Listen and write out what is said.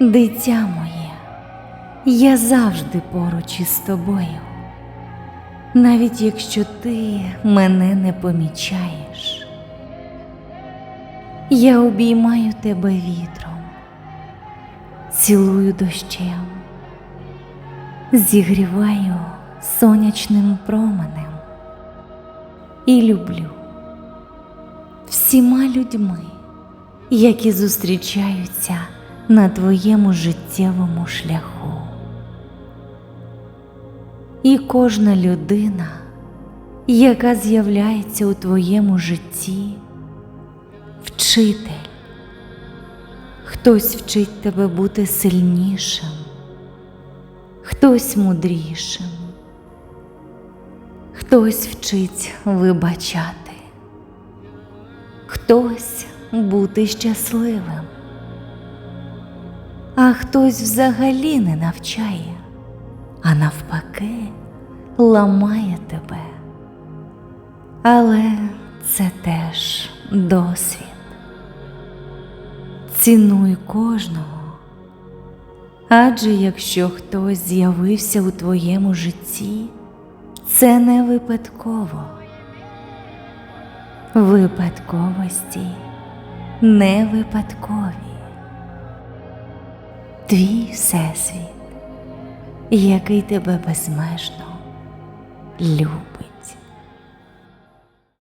Дитя моє, я завжди поруч із тобою, навіть якщо ти мене не помічаєш. Я обіймаю тебе вітром, цілую дощем, зігріваю сонячним променем і люблю всіма людьми, які зустрічаються на твоєму життєвому шляху. І кожна людина, яка з'являється у твоєму житті, вчитель. Хтось вчить тебе бути сильнішим, хтось мудрішим, хтось вчить вибачати, хтось бути щасливим, а хтось взагалі не навчає, а навпаки ламає тебе. Але це теж досвід. Цінуй кожного, адже якщо хтось з'явився у твоєму житті, це не випадково. Випадковості не випадкові. Твій всесвіт, який тебе безмежно любить.